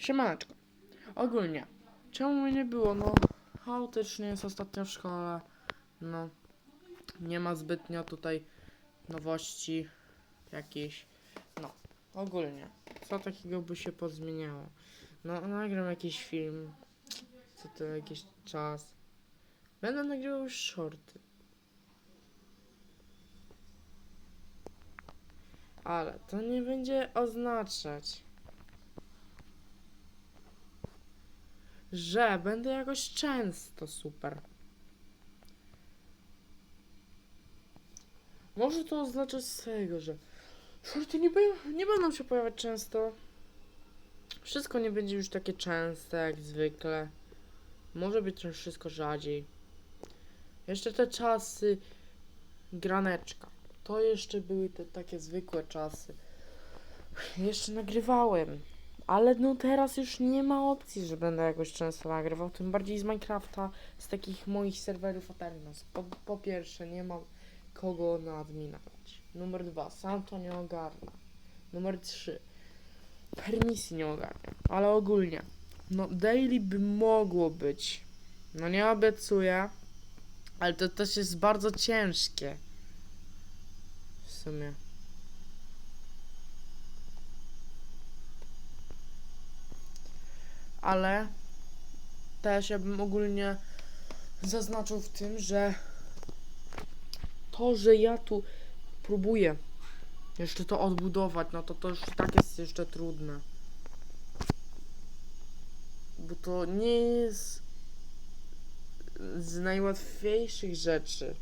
Siemaneczko. Ogólnie, czemu mnie nie było? No, chaotycznie jest ostatnio w szkole. No, nie ma zbytnio tutaj nowości jakichś. No, ogólnie, co takiego by się pozmieniało? No, nagram jakiś film, co to jakiś czas. Będę nagrywał już shorty. Ale to nie będzie oznaczać, że będę jakoś często super. Może to oznaczać z tego, że shorty nie, nie będą się pojawiać często. Wszystko nie będzie już takie częste jak zwykle. Może być też wszystko rzadziej. Jeszcze te czasy graneczka. To jeszcze były te takie zwykłe czasy. Jeszcze nagrywałem. Ale no teraz już nie ma opcji, że będę jakoś często nagrywał. Tym bardziej z Minecrafta, z takich moich serwerów Aterinos. Po, po pierwsze, nie mam kogo na admina. Numer dwa, sam to nie ogarnę. Numer trzy, permisji nie ogarniam. Ale ogólnie, no daily by mogło być. No nie obiecuję, ale to też jest bardzo ciężkie. W sumie. Ale też ja bym ogólnie zaznaczył w tym, że to, że ja tu próbuję jeszcze to odbudować, no to to już tak jest jeszcze trudne. Bo to nie jest z najłatwiejszych rzeczy.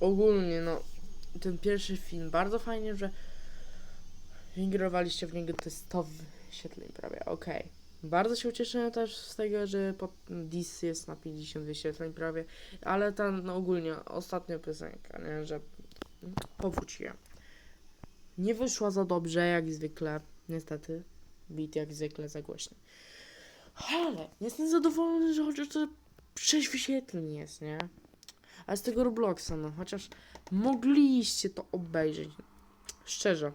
Ogólnie, no, ten pierwszy film, bardzo fajnie, że ingerowaliście w niego te 100 wyświetleń prawie, okej. Bardzo się ucieszyłem też z tego, że pod Dis jest na 50 wyświetleń prawie, ale ta no, ogólnie ostatnia piosenka, nie, że powróciłem. Nie wyszła za dobrze, jak zwykle, niestety. Beat jak zwykle za głośny. Ale jestem zadowolony, że chociaż to 6 wyświetleń jest, nie? A z tego Robloxa, no chociaż mogliście to obejrzeć. Szczerze.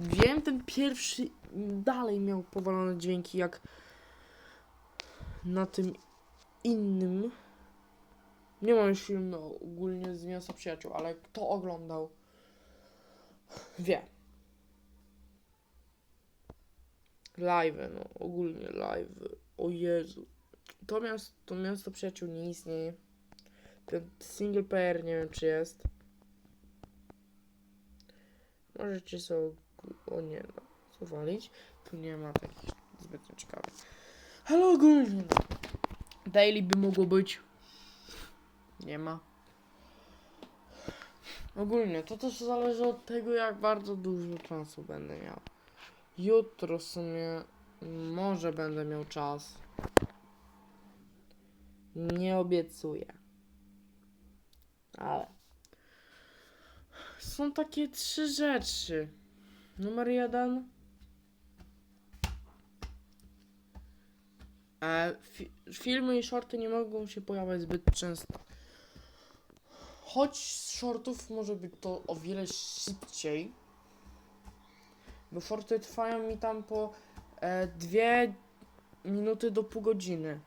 Wiem, ten pierwszy dalej miał powalone dźwięki jak na tym innym. Nie mam już filmu ogólnie z miasta przyjaciół, ale kto oglądał wie. Live, no ogólnie live. O Jezu. To miasto, to miasto przyjaciół nie istnieje. Ten single player nie wiem czy jest. Możecie sobie o nie no, zawalić. Tu nie ma takich zbytnio ciekawych. Ale ogólnie no. Daily by mogło być. Nie ma. Ogólnie to też zależy od tego, jak bardzo dużo czasu będę miał. Jutro w sumie może będę miał czas. Nie obiecuję. Ale są takie trzy rzeczy. Numer jeden. E, fi filmy i shorty nie mogą się pojawiać zbyt często. Choć z shortów może być to o wiele szybciej. Bo shorty trwają mi tam po e, dwie minuty do pół godziny.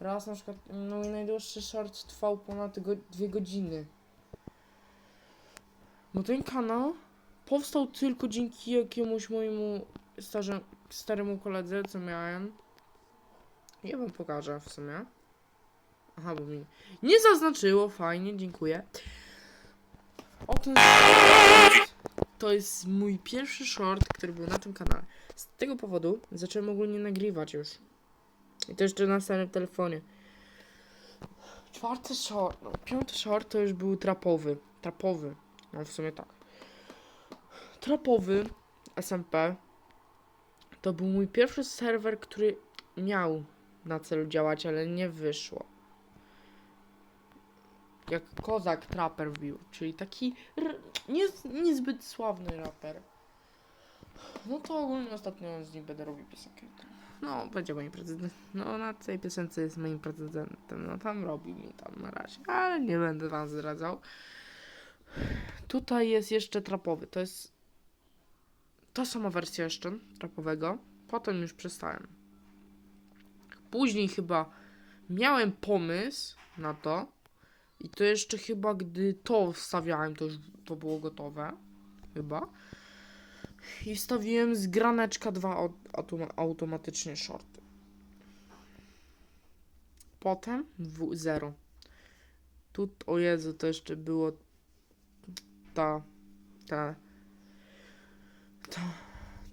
Raz na przykład no, mój najdłuższy short trwał ponad go, dwie godziny. Bo ten kanał powstał tylko dzięki jakiemuś mojemu starze, staremu koledze, co miałem. Ja wam pokażę w sumie. Aha, bo mi nie zaznaczyło, fajnie, dziękuję. O ten to jest mój pierwszy short, który był na tym kanale. Z tego powodu zacząłem ogólnie nagrywać już. I to jeszcze na starym telefonie. Czwarty short, no, piąty short to już był trapowy. Trapowy. No w sumie tak. Trapowy SMP to był mój pierwszy serwer, który miał na celu działać, ale nie wyszło. Jak Kozak Trapper wbił, czyli taki nie, niezbyt sławny raper. No to ogólnie ostatnio z nim będę robił piosenkę. No, będzie moim prezydentem. No, na tej piosence jest moim prezydentem. No, tam robi mi tam na razie, ale nie będę wam zdradzał. Tutaj jest jeszcze trapowy. To jest ta sama wersja jeszcze trapowego. Potem już przestałem. Później chyba miałem pomysł na to. I to jeszcze chyba, gdy to wstawiałem, to już to było gotowe. Chyba. I wstawiłem z graneczka dwa au- automa- automatycznie shorty. Potem W0. Tu, o Jezu, to jeszcze było ta, ta, ta,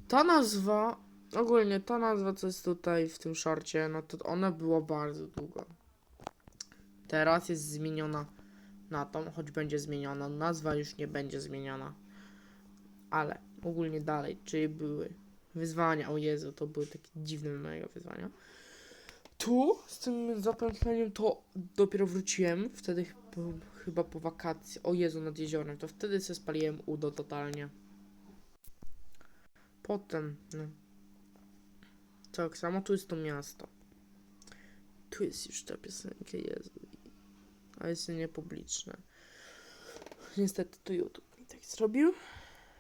ta nazwa, ogólnie ta nazwa, co jest tutaj w tym szorcie, no to ona była bardzo długa. Teraz jest zmieniona na tą, choć będzie zmieniona, nazwa już nie będzie zmieniona. Ale ogólnie dalej, czyli były wyzwania, o Jezu, to były takie dziwne mega wyzwania. Tu z tym zapętleniem to dopiero wróciłem, wtedy ch- chyba po wakacji, o Jezu, nad jeziorem, to wtedy sobie spaliłem udo totalnie. Potem, no. Tak samo tu jest to miasto. Tu jest już ta piosenka, Jezu. A jest niepubliczne. Niestety to YouTube mi tak zrobił.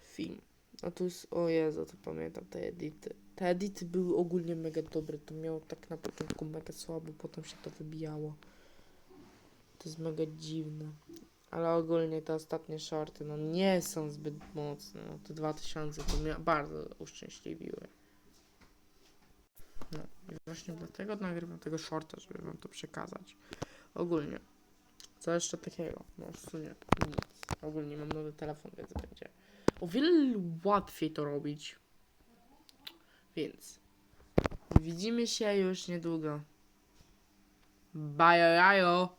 Film. A tu jest, o Jezu, to pamiętam te edity. Te edity były ogólnie mega dobre. To miało tak na początku mega słabo, potem się to wybijało. To jest mega dziwne. Ale ogólnie te ostatnie shorty, no nie są zbyt mocne. No, te 2000 to mnie bardzo uszczęśliwiły. No i właśnie dlatego nagrywam tego shorta, żeby wam to przekazać. Ogólnie. Co jeszcze takiego? No w sumie nic. Ogólnie mam nowy telefon, więc będzie o wiele łatwiej to robić. Więc widzimy się już niedługo. Bye, jajo.